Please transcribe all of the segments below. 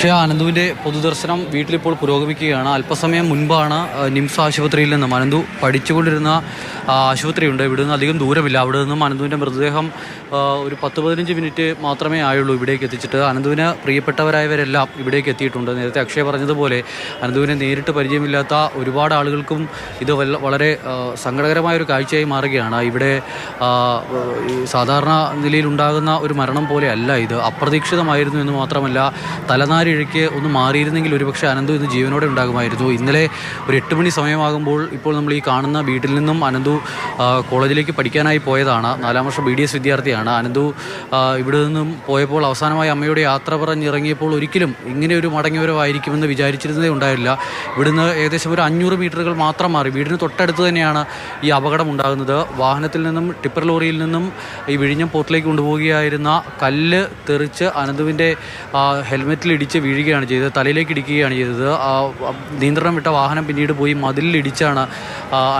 പക്ഷേ അനന്തുവിന്റെ പൊതുദർശനം വീട്ടിലിപ്പോൾ പുരോഗമിക്കുകയാണ്. അല്പസമയം മുൻപാണ് നിംസ് ആശുപത്രിയിൽ നിന്നും അനന്തു പഠിച്ചുകൊണ്ടിരുന്ന ആശുപത്രിയുണ്ട്. ഇവിടെ നിന്ന് അധികം ദൂരമില്ല. അവിടെ നിന്നും അനന്തുവിന്റെ മൃതദേഹം ഒരു പത്ത് പതിനഞ്ച് മിനിറ്റ് മാത്രമേ ആയുള്ളൂ ഇവിടേക്ക് എത്തിച്ചിട്ട്. അനന്തുവിന് പ്രിയപ്പെട്ടവരായവരെല്ലാം ഇവിടേക്ക് എത്തിയിട്ടുണ്ട്. നേരത്തെ അക്ഷയ പറഞ്ഞതുപോലെ അനന്തുവിനെ നേരിട്ട് പരിചയമില്ലാത്ത ഒരുപാട് ആളുകൾക്കും ഇത് വളരെ സങ്കടകരമായ ഒരു കാഴ്ചയായി മാറുകയാണ്. ഇവിടെ സാധാരണ നിലയിൽ ഉണ്ടാകുന്ന ഒരു മരണം പോലെയല്ല ഇത്. അപ്രതീക്ഷിതമായിരുന്നു എന്ന് മാത്രമല്ല തലനാരിഴയ്ക്ക് ഒന്ന് മാറിയിരുന്നെങ്കിൽ ഒരുപക്ഷെ അനന്തു ഇന്ന് ജീവനോടെ ഉണ്ടാകുമായിരുന്നു. ഇന്നലെ ഒരു എട്ട് മണി സമയമാകുമ്പോൾ ഇപ്പോൾ നമ്മൾ ഈ കാണുന്ന വീട്ടിൽ നിന്നും അനന്തു കോളേജിലേക്ക് പഠിക്കാനായി പോയതാണ്. നാലാം വർഷം ബി ഡി എസ് വിദ്യാർത്ഥിയാണ്. അനന്തു ഇവിടെ നിന്നും പോയപ്പോൾ അവസാനമായി അമ്മയുടെ യാത്ര പറഞ്ഞിറങ്ങിയപ്പോൾ ഒരിക്കലും ഇങ്ങനെ ഒരു മടങ്ങിവരവായിരിക്കുമെന്ന് വിചാരിച്ചിരുന്നതേ ഉണ്ടായില്ല. ഇവിടുന്ന് ഏകദേശം ഒരു അഞ്ഞൂറ് മീറ്ററുകൾ മാത്രം മാറി. വീടിന് തൊട്ടടുത്ത് തന്നെയാണ് ഈ അപകടം ഉണ്ടാകുന്നത്. വാഹനത്തിൽ നിന്നും ടിപ്പർ ലോറിയിൽ നിന്നും ഈ വിഴിഞ്ഞം പോർട്ടിലേക്ക് കൊണ്ടുപോവുകയായിരുന്ന കല്ല് തെറിച്ച് അനന്തുവിന്റെ ഹെൽമെറ്റിൽ ഇടിച്ച് വീഴുകയാണ് ചെയ്തത് തലയിലേക്ക് ഇടിക്കുകയാണ് ചെയ്തത്. നിയന്ത്രണം വിട്ട വാഹനം പിന്നീട് പോയി മതിലിലിടിച്ചാണ്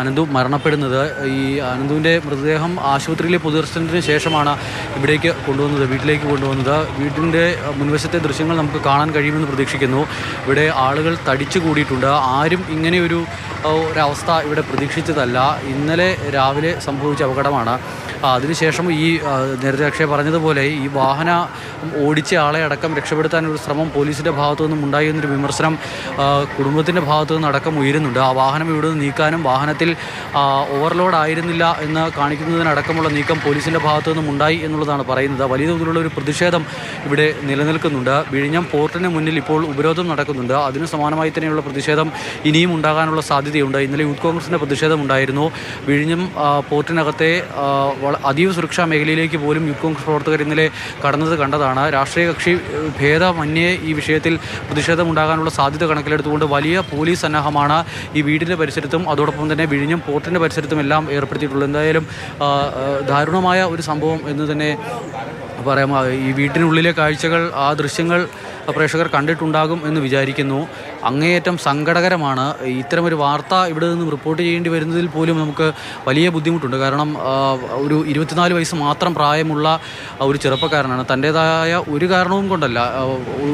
അനന്തു മരണപ്പെടുന്നത്. ഈ അനന്തുവിന്റെ മൃതദേഹം ആശുപത്രിയിലെ പൊതുദർശനത്തിന് ശേഷമാണ് ഇവിടേക്ക് കൊണ്ടുവന്നത് വീട്ടിലേക്ക് കൊണ്ടുവന്നത്. വീട്ടിന്റെ മുൻവശത്തെ ദൃശ്യങ്ങൾ നമുക്ക് കാണാൻ കഴിയുമെന്ന് പ്രതീക്ഷിക്കുന്നു. ഇവിടെ ആളുകൾ തടിച്ചു കൂടിയിട്ടുണ്ട്. ആരും ഇങ്ങനെയൊരു ഒരവസ്ഥ ഇവിടെ പ്രതീക്ഷിച്ചതല്ല. ഇന്നലെ രാവിലെ സംഭവിച്ച അപകടമാണ്. അതിനുശേഷം ഈ നേരത്തെ അക്ഷയ പറഞ്ഞതുപോലെ ഈ വാഹന ഓടിച്ച ആളെ അടക്കം രക്ഷപ്പെടുത്താനൊരു ശ്രമം പോലീസിന്റെ ഭാഗത്തു നിന്നും ഉണ്ടായി എന്നൊരു വിമർശനം കുടുംബത്തിന്റെ ഭാഗത്തു നിന്ന് അടക്കം ഉയരുന്നുണ്ട്. ആ വാഹനം ഇവിടെ നിന്ന് നീക്കാനും വാഹനത്തിൽ ഓവർലോഡ് ആയിരുന്നില്ല എന്ന് കാണിക്കുന്നതിനടക്കമുള്ള നീക്കം പോലീസിന്റെ ഭാഗത്തു നിന്നും ഉണ്ടായി എന്നുള്ളതാണ് പറയുന്നത്. വലിയ തോതിലുള്ള ഒരു പ്രതിഷേധം ഇവിടെ നിലനിൽക്കുന്നുണ്ട്. വിഴിഞ്ഞം പോർട്ടിന് മുന്നിൽ ഇപ്പോൾ ഉപരോധം നടക്കുന്നുണ്ട്. അതിന് സമാനമായി തന്നെയുള്ള പ്രതിഷേധം ഇനിയും ഉണ്ടാകാനുള്ള സാധ്യതയുണ്ട്. ഇന്നലെ യൂത്ത് കോൺഗ്രസിന്റെ പ്രതിഷേധം ഉണ്ടായിരുന്നു. വിഴിഞ്ഞം പോർട്ടിനകത്തെ അതീവ സുരക്ഷാ മേഖലയിലേക്ക് പോലും യൂത്ത് കോൺഗ്രസ് പ്രവർത്തകർ ഇന്നലെ കടന്നത് കണ്ടതാണ്. രാഷ്ട്രീയ കക്ഷി ഭേദമന്യേ ഈ വിഷയത്തിൽ പ്രതിഷേധമുണ്ടാകാനുള്ള സാധ്യത കണക്കിലെടുത്തുകൊണ്ട് വലിയ പോലീസ് സന്നാഹമാണ് ഈ വീടിന്റെ പരിസരത്തും അതോടൊപ്പം തന്നെ വിഴിഞ്ഞം പോർട്ടിന്റെ പരിസരത്തും എല്ലാം ഏർപ്പെടുത്തിയിട്ടുള്ളത്. എന്തായാലും ദാരുണമായ ഒരു സംഭവം എന്ന് തന്നെ പറയാം. ഈ വീട്ടിനുള്ളിലെ കാഴ്ചകൾ ആ ദൃശ്യങ്ങൾ പ്രേക്ഷകർ കണ്ടിട്ടുണ്ടാകും എന്ന് വിചാരിക്കുന്നു. അങ്ങേയറ്റം സങ്കടകരമാണ്. ഇത്തരമൊരു വാർത്ത ഇവിടെ നിന്നും റിപ്പോർട്ട് ചെയ്യേണ്ടി വരുന്നതിൽ പോലും നമുക്ക് വലിയ ബുദ്ധിമുട്ടുണ്ട്. കാരണം ഒരു ഇരുപത്തിനാല് വയസ്സ് മാത്രം പ്രായമുള്ള ഒരു ചെറുപ്പക്കാരനാണ്. തന്റേതായ ഒരു കാരണവും കൊണ്ടല്ല.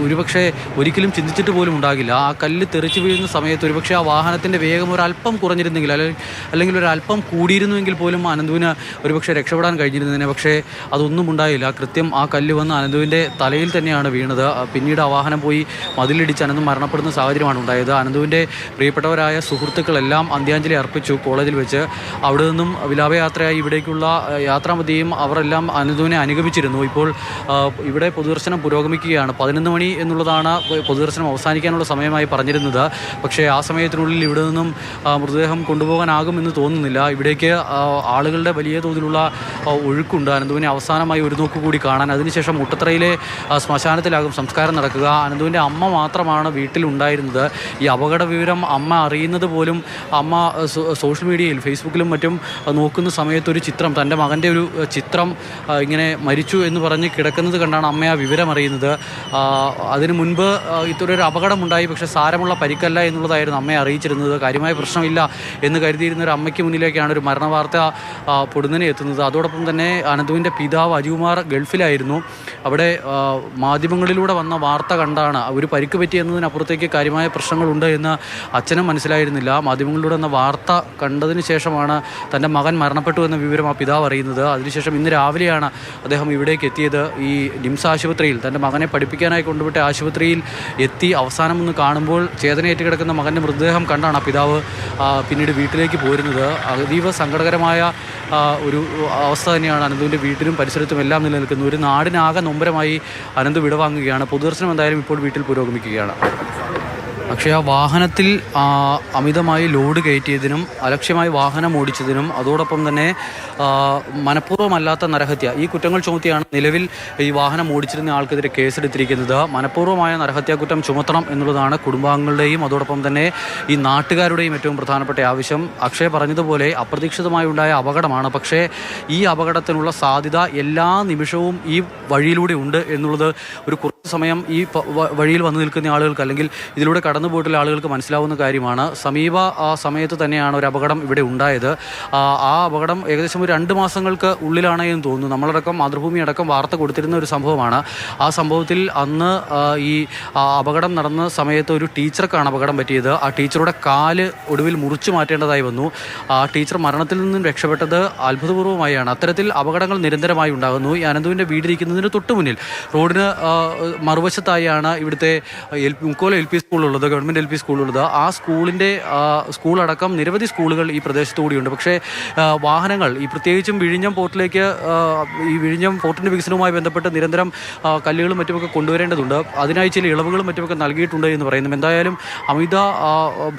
ഒരുപക്ഷെ ഒരിക്കലും ചിന്തിച്ചിട്ട് പോലും ഉണ്ടാകില്ല. ആ കല്ല് തെറിച്ച് വീഴുന്ന സമയത്ത് ഒരുപക്ഷെ ആ വാഹനത്തിന്റെ വേഗം ഒരല്പം കുറഞ്ഞിരുന്നെങ്കിൽ അല്ലെങ്കിൽ അല്ലെങ്കിൽ ഒരല്പം കൂടിയിരുന്നുവെങ്കിൽ പോലും അനന്തുവിന് ഒരുപക്ഷെ രക്ഷപ്പെടാൻ കഴിഞ്ഞിരുന്നതിനെ പക്ഷേ അതൊന്നും ഉണ്ടായില്ല. കൃത്യം ആ കല്ല് വന്ന് അനന്തുവിന്റെ തലയിൽ തന്നെയാണ് വീണത്. പിന്നീട് ആ വാഹനം പോയി മതിലിടിച്ച് അനന്ത് മരണപ്പെടുന്ന സാഹചര്യമാണ് ഉണ്ടായത്. അനന്തുവിന്റെ പ്രിയപ്പെട്ടവരായ സുഹൃത്തുക്കളെല്ലാം അന്ത്യാഞ്ജലി അർപ്പിച്ചു കോളേജിൽ വെച്ച്. അവിടെ നിന്നും വിലാപയാത്രയായി ഇവിടേക്കുള്ള യാത്രാമതിയും അവരെല്ലാം അനന്തുവിനെ അനുഗമിച്ചിരുന്നു. ഇപ്പോൾ ഇവിടെ പൊതുദർശനം പുരോഗമിക്കുകയാണ്. പതിനൊന്ന് മണി എന്നുള്ളതാണ് പൊതുദർശനം അവസാനിക്കാനുള്ള സമയമായി പറഞ്ഞിരുന്നത്. പക്ഷേ ആ സമയത്തിനുള്ളിൽ ഇവിടെ നിന്നും മൃതദേഹം കൊണ്ടുപോകാനാകുമെന്ന് തോന്നുന്നില്ല. ഇവിടേക്ക് ആളുകളുടെ വലിയ തോതിലുള്ള ഒഴുക്കുണ്ട്. അനന്തുവിനെ അവസാനമായി ഒരു നോക്ക് കൂടി കാണാൻ. അതിനുശേഷം മുട്ടത്തറയിലെ ശ്മശാനത്തിലാകും സംസ്കാരം നടക്കുക. അനന്തുവിന്റെ അമ്മ മാത്രമാണ് വീട്ടിലുണ്ടായിരുന്നത്. ഈ അപകട വിവരം അമ്മ അറിയുന്നത് പോലും അമ്മ സോഷ്യൽ മീഡിയയിൽ ഫേസ്ബുക്കിലും മറ്റും നോക്കുന്ന സമയത്ത് ഒരു ചിത്രം തന്റെ മകന്റെ ഒരു ചിത്രം ഇങ്ങനെ മരിച്ചു എന്ന് പറഞ്ഞ് കിടക്കുന്നത് കണ്ടാണ് അമ്മ ആ വിവരം അറിയുന്നത്. അതിനു മുൻപ് ഇത്തരൊരു അപകടമുണ്ടായി പക്ഷേ സാരമുള്ള പരിക്കല്ല എന്നുള്ളതായിരുന്നു അമ്മയെ അറിയിച്ചിരുന്നത്. കാര്യമായ പ്രശ്നമില്ല എന്ന് കരുതിയിരുന്ന ഒരു അമ്മയ്ക്ക് മുന്നിലേക്കാണ് ഒരു മരണവാർത്ത വാർത്ത പൊടുന്നനെ എത്തുന്നത്. അതോടൊപ്പം തന്നെ അനന്തുവിന്റെ പിതാവ് അജികുമാർ ഗൾഫിലായിരുന്നു. അവിടെ മാധ്യമങ്ങളിലൂടെ വന്ന വാർത്ത കണ്ടാണ്. ഒരു പരിക്ക് പറ്റി എന്നതിനപ്പുറത്തേക്ക് കാര്യമായ പ്രശ്നങ്ങളുണ്ട് എന്ന് അച്ഛനും മനസ്സിലായിരുന്നില്ല. മാധ്യമങ്ങളിലൂടെ എന്ന വാർത്ത കണ്ടതിന് ശേഷമാണ് തന്റെ മകൻ മരണപ്പെട്ടു എന്ന വിവരം ആ പിതാവ് അറിയുന്നത്. അതിനുശേഷം ഇന്ന് രാവിലെയാണ് അദ്ദേഹം ഇവിടേക്ക് എത്തിയത്. ഈ നിംസ് ആശുപത്രിയിൽ തന്റെ മകനെ പഠിപ്പിക്കാനായി കൊണ്ടുവിട്ട ആശുപത്രിയിൽ എത്തി അവസാനം ഒന്ന് കാണുമ്പോൾ ചേതനയേറ്റ് കിടക്കുന്ന മകന്റെ മൃതദേഹം കണ്ടാണ് ആ പിതാവ് പിന്നീട് വീട്ടിലേക്ക് പോരുന്നത്. അതീവ സങ്കടകരമായ ഒരു അവസ്ഥ തന്നെയാണ് അനന്തുവിന്റെ വീട്ടിലും പരിസരത്തും എല്ലാം നിലനിൽക്കുന്നത്. ഒരു നാടിനാകെ നൊമ്പരമായി അനന്ത് വിടവാങ്ങുകയാണ്. പൊതുദർശനം എന്തായാലും ഇപ്പോൾ വീട്ടിൽ പുരോഗമിക്കുകയാണ്. പക്ഷേ ആ വാഹനത്തിൽ അമിതമായി ലോഡ് കയറ്റിയതിനും അലക്ഷ്യമായി വാഹനം ഓടിച്ചതിനും അതോടൊപ്പം തന്നെ മനഃപൂർവമല്ലാത്ത നരഹത്യ. ഈ കുറ്റങ്ങൾ ചുമത്തിയാണ് നിലവിൽ ഈ വാഹനം ഓടിച്ചിരുന്ന ആൾക്കെതിരെ കേസെടുത്തിരിക്കുന്നത്. മനഃപൂർവമായ നരഹത്യാ കുറ്റം ചുമത്തണം എന്നുള്ളതാണ് കുടുംബാംഗങ്ങളുടെയും അതോടൊപ്പം തന്നെ ഈ നാട്ടുകാരുടെയും ഏറ്റവും പ്രധാനപ്പെട്ട ആവശ്യം. അക്ഷയ പറഞ്ഞതുപോലെ അപ്രതീക്ഷിതമായി ഉണ്ടായ അപകടമാണ്. പക്ഷേ ഈ അപകടത്തിനുള്ള സാധ്യത എല്ലാ നിമിഷവും ഈ വഴിയിലൂടെ ഉണ്ട് എന്നുള്ളത് ഒരു കുറച്ച് സമയം ഈ വഴിയിൽ വന്നു നിൽക്കുന്ന ആളുകൾക്ക് അല്ലെങ്കിൽ ഇതിലൂടെ കടന്നു കടന്നു പോയിട്ടുള്ള ആളുകൾക്ക് മനസ്സിലാവുന്ന കാര്യമാണ്. സമീപ ആ, സമയത്ത് തന്നെയാണ് ഒരു അപകടം ഇവിടെ ഉണ്ടായത്. ആ, അപകടം ഏകദേശം ഒരു രണ്ട് മാസങ്ങൾക്ക് ഉള്ളിലാണ് എന്ന് തോന്നുന്നു. നമ്മളടക്കം മാതൃഭൂമി അടക്കം വാർത്ത കൊടുത്തിരുന്ന ഒരു സംഭവമാണ്. ആ സംഭവത്തിൽ അന്ന് ഈ അപകടം നടന്ന സമയത്ത് ഒരു ടീച്ചർക്കാണ് അപകടം പറ്റിയത്. ആ ടീച്ചറുടെ കാൽ ഒടുവിൽ മുറിച്ചു മാറ്റേണ്ടതായി വന്നു. ആ ടീച്ചർ മരണത്തിൽ നിന്നും രക്ഷപ്പെട്ടത് അത്ഭുതപൂർവമായാണ്. അത്തരത്തിൽ അപകടങ്ങൾ നിരന്തരമായി ഉണ്ടാകുന്നു. ഈ അനന്തുവിന്റെ വീടിരിക്കുന്നതിന് തൊട്ടു മുന്നിൽ റോഡിന് മറുവശത്തായാണ് ഇവിടുത്തെ എൽ മുക്കോല എൽ പി സ്കൂളുള്ളത് ഗവൺമെന്റ് എൽ പി സ്കൂളുള്ളത് ആ സ്കൂളിന്റെ സ്കൂളടക്കം നിരവധി സ്കൂളുകൾ ഈ പ്രദേശത്തു കൂടിയുണ്ട്. പക്ഷേ വാഹനങ്ങൾ ഈ പ്രത്യേകിച്ചും വിഴിഞ്ഞം പോർട്ടിലേക്ക് ഈ വിഴിഞ്ഞം പോർട്ടിന്റെ വികസനവുമായി ബന്ധപ്പെട്ട് നിരന്തരം കല്ലുകളും മറ്റുമൊക്കെ കൊണ്ടുവരേണ്ടതുണ്ട്. അതിനായി ചില ഇളവുകളും മറ്റുമൊക്കെ നൽകിയിട്ടുണ്ട് എന്ന് പറയുന്നു. എന്തായാലും അമിത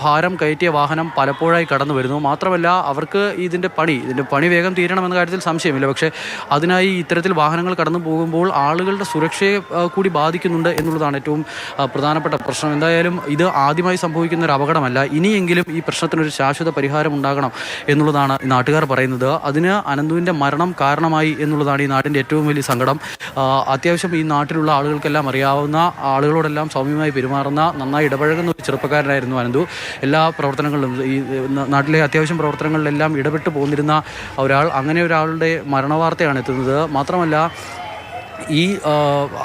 ഭാരം കയറ്റിയ വാഹനം പലപ്പോഴായി കടന്നു വരുന്നു. മാത്രമല്ല അവർക്ക് ഇതിന്റെ പണി ഇതിന്റെ പണി വേഗം തീരണമെന്ന കാര്യത്തിൽ സംശയമില്ല. പക്ഷേ അതിനായി ഇത്തരത്തിൽ വാഹനങ്ങൾ കടന്നു പോകുമ്പോൾ ആളുകളുടെ സുരക്ഷയെ കൂടി ബാധിക്കുന്നുണ്ട് എന്നുള്ളതാണ് ഏറ്റവും പ്രധാനപ്പെട്ട പ്രശ്നം. എന്തായാലും ഇത് ആദ്യമായി സംഭവിക്കുന്ന ഒരു അപകടമല്ല. ഇനിയെങ്കിലും ഈ പ്രശ്നത്തിനൊരു ശാശ്വത പരിഹാരം ഉണ്ടാകണം എന്നുള്ളതാണ് നാട്ടുകാർ പറയുന്നത്. അതിന് അനന്തുവിന്റെ മരണം കാരണമായി എന്നുള്ളതാണ് ഈ നാടിന്റെ ഏറ്റവും വലിയ സങ്കടം. അത്യാവശ്യം ഈ നാട്ടിലുള്ള ആളുകൾക്കെല്ലാം അറിയാവുന്ന ആളുകളോടെല്ലാം സൗമ്യമായി പെരുമാറുന്ന നന്നായി ഇടപഴകുന്ന ഒരു ചെറുപ്പക്കാരനായിരുന്നു അനന്തു. എല്ലാ പ്രവർത്തനങ്ങളിലും ഈ നാട്ടിലെ അത്യാവശ്യം പ്രവർത്തനങ്ങളിലെല്ലാം ഇടപെട്ട് പോന്നിരുന്ന ഒരാൾ അങ്ങനെ ഒരാളുടെ മരണവാർത്തയാണ് എത്തുന്നത്. മാത്രമല്ല ഈ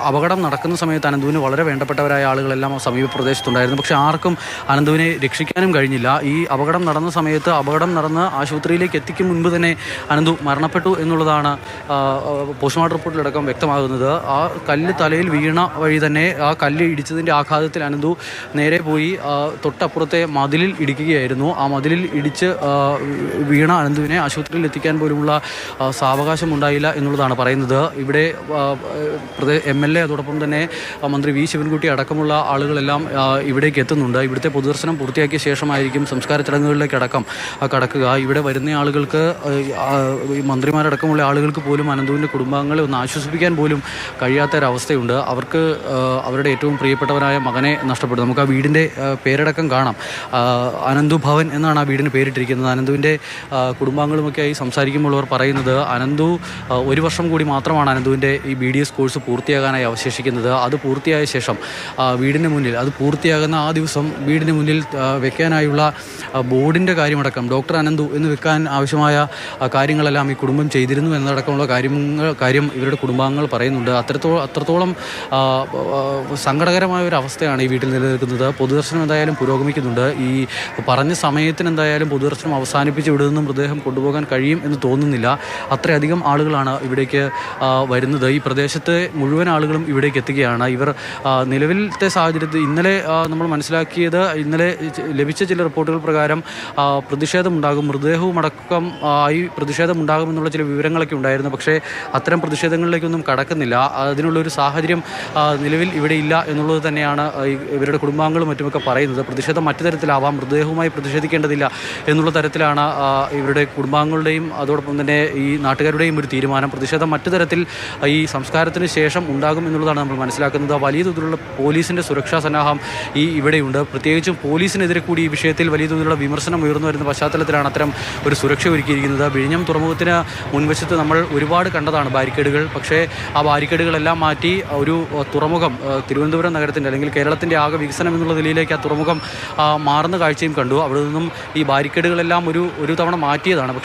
അപകടം നടക്കുന്ന സമയത്ത് അനന്തുവിന് വളരെ വേണ്ടപ്പെട്ടവരായ ആളുകളെല്ലാം സമീപ പ്രദേശത്തുണ്ടായിരുന്നു. പക്ഷേ ആർക്കും അനന്തുവിനെ രക്ഷിക്കാനും കഴിഞ്ഞില്ല. ഈ അപകടം നടന്ന സമയത്ത് അപകടം നടന്ന് ആശുപത്രിയിലേക്ക് എത്തിക്കും മുൻപ് തന്നെ അനന്തു മരണപ്പെട്ടു എന്നുള്ളതാണ് പോസ്റ്റ്മോർട്ടം റിപ്പോർട്ടിലടക്കം വ്യക്തമാകുന്നത്. ആ കല്ല് തലയിൽ വീണ വഴി തന്നെ ആ കല്ല് ഇടിച്ചതിന്റെ ആഘാതത്തിൽ അനന്തു നേരെ പോയി തൊട്ടപ്പുറത്തെ മതിലിൽ ഇടിക്കുകയായിരുന്നു. ആ മതിലിൽ ഇടിച്ച് വീണ അനന്തുവിനെ ആശുപത്രിയിൽ എത്തിക്കാൻ പോലുമുള്ള ആ, സാവകാശം ഉണ്ടായില്ല എന്നുള്ളതാണ് പറയുന്നത്. ഇവിടെ എം എൽ എ അതോടൊപ്പം തന്നെ മന്ത്രി വി. ശിവൻകുട്ടി അടക്കമുള്ള ആളുകളെല്ലാം ഇവിടേക്ക് എത്തുന്നുണ്ട്. ഇവിടുത്തെ പൊതുദർശനം പൂർത്തിയാക്കിയ ശേഷമായിരിക്കും സംസ്കാര ചടങ്ങുകളിലേക്ക് അടക്കം കടക്കുക. ഇവിടെ വരുന്ന ആളുകൾക്ക് മന്ത്രിമാരടക്കമുള്ള ആളുകൾക്ക് പോലും അനന്തുവിന്റെ കുടുംബാംഗങ്ങളെ ഒന്ന് ആശ്വസിപ്പിക്കാൻ പോലും കഴിയാത്തൊരവസ്ഥയുണ്ട്. അവർക്ക് അവരുടെ ഏറ്റവും പ്രിയപ്പെട്ടവരായ മകനെ നഷ്ടപ്പെട്ടു നമുക്ക് ആ വീടിന്റെ പേരടക്കം കാണാം. അനന്തു ഭവൻ എന്നാണ് ആ വീടിന് പേരിട്ടിരിക്കുന്നത്. അനന്തുവിന്റെ കുടുംബാംഗങ്ങളുമൊക്കെയായി സംസാരിക്കുമ്പോൾ അവർ പറയുന്നത് അനന്തു ഒരു വർഷം കൂടി മാത്രമാണ് അനന്തുവിന്റെ ഈ ഡി എസ് കോഴ്സ് പൂർത്തിയാകാനായി അവശേഷിക്കുന്നത്. അത് പൂർത്തിയായ ശേഷം വീടിന് മുന്നിൽ അത് പൂർത്തിയാകുന്ന ആ ദിവസം വീടിന് മുന്നിൽ വെക്കാനായുള്ള ബോർഡിന്റെ കാര്യമടക്കം ഡോക്ടർ അനന്തു എന്ന് വെക്കാൻ ആവശ്യമായ കാര്യങ്ങളെല്ലാം ഈ കുടുംബം ചെയ്തിരുന്നു എന്നതടക്കമുള്ള കാര്യങ്ങൾ കാര്യം ഇവരുടെ കുടുംബാംഗങ്ങൾ പറയുന്നുണ്ട്. അത്രത്തോളം അത്രത്തോളം സങ്കടകരമായ ഒരു അവസ്ഥയാണ് ഈ വീട്ടിൽ നിലനിൽക്കുന്നത്. പൊതുദർശനം എന്തായാലും പുരോഗമിക്കുന്നുണ്ട്. ഈ പറഞ്ഞ സമയത്തിന് എന്തായാലും പൊതുദർശനം അവസാനിപ്പിച്ച് ഇവിടെ മൃതദേഹം കൊണ്ടുപോകാൻ കഴിയും എന്ന് തോന്നുന്നില്ല. അത്രയധികം ആളുകളാണ് ഇവിടേക്ക് വരുന്നത്. ഈ പ്രദേശത്തെ മുഴുവൻ ആളുകളും ഇവിടേക്ക് എത്തുകയാണ്. ഇവർ നിലവിലത്തെ സാഹചര്യത്തിൽ ഇന്നലെ നമ്മൾ മനസ്സിലാക്കിയത് ഇന്നലെ ലഭിച്ച ചില റിപ്പോർട്ടുകൾ പ്രകാരം പ്രതിഷേധമുണ്ടാകും മൃതദേഹവും അടക്കം ആയി പ്രതിഷേധമുണ്ടാകുമെന്നുള്ള ചില വിവരങ്ങളൊക്കെ ഉണ്ടായിരുന്നു. പക്ഷേ അത്തരം പ്രതിഷേധങ്ങളിലേക്കൊന്നും കടക്കുന്നില്ല. അതിനുള്ളൊരു സാഹചര്യം നിലവിൽ ഇവിടെ ഇല്ല എന്നുള്ളത് തന്നെയാണ് ഇവരുടെ കുടുംബാംഗങ്ങളും മറ്റുമൊക്കെ പറയുന്നത്. പ്രതിഷേധം മറ്റു തരത്തിലാവാം മൃതദേഹവുമായി പ്രതിഷേധിക്കേണ്ടതില്ല എന്നുള്ള തരത്തിലാണ് ഇവരുടെ കുടുംബാംഗങ്ങളുടെയും അതോടൊപ്പം തന്നെ ഈ നാട്ടുകാരുടെയും ഒരു തീരുമാനം. പ്രതിഷേധം മറ്റു തരത്തിൽ ഈ ഈ സംസ്കാരത്തിന് ശേഷം ഉണ്ടാകും എന്നുള്ളതാണ് നമ്മൾ മനസ്സിലാക്കുന്നത്. വലിയ തോതിലുള്ള പോലീസിന്റെ സുരക്ഷാ സന്നാഹം ഈ ഇവിടെയുണ്ട്. പ്രത്യേകിച്ചും പോലീസിനെതിരെ കൂടി ഈ വിഷയത്തിൽ വലിയ തോതിലുള്ള വിമർശനം ഉയർന്നു വരുന്ന പശ്ചാത്തലത്തിലാണ് അത്തരം ഒരു സുരക്ഷ ഒരുക്കിയിരിക്കുന്നത്. വിഴിഞ്ഞം തുറമുഖത്തിന് മുൻവശത്ത് നമ്മൾ ഒരുപാട് കണ്ടതാണ് ബാരിക്കേഡുകൾ. പക്ഷേ ആ ബാരിക്കേഡുകളെല്ലാം മാറ്റി ഒരു തുറമുഖം തിരുവനന്തപുരം നഗരത്തിന്റെ അല്ലെങ്കിൽ കേരളത്തിന്റെ ആകെ വികസനം എന്നുള്ള നിലയിലേക്ക് ആ തുറമുഖം മാറുന്ന കാഴ്ചയും കണ്ടു. അവിടെ നിന്നും ഈ ബാരിക്കേഡുകളെല്ലാം ഒരു ഒരു തവണ മാറ്റിയതാണ്.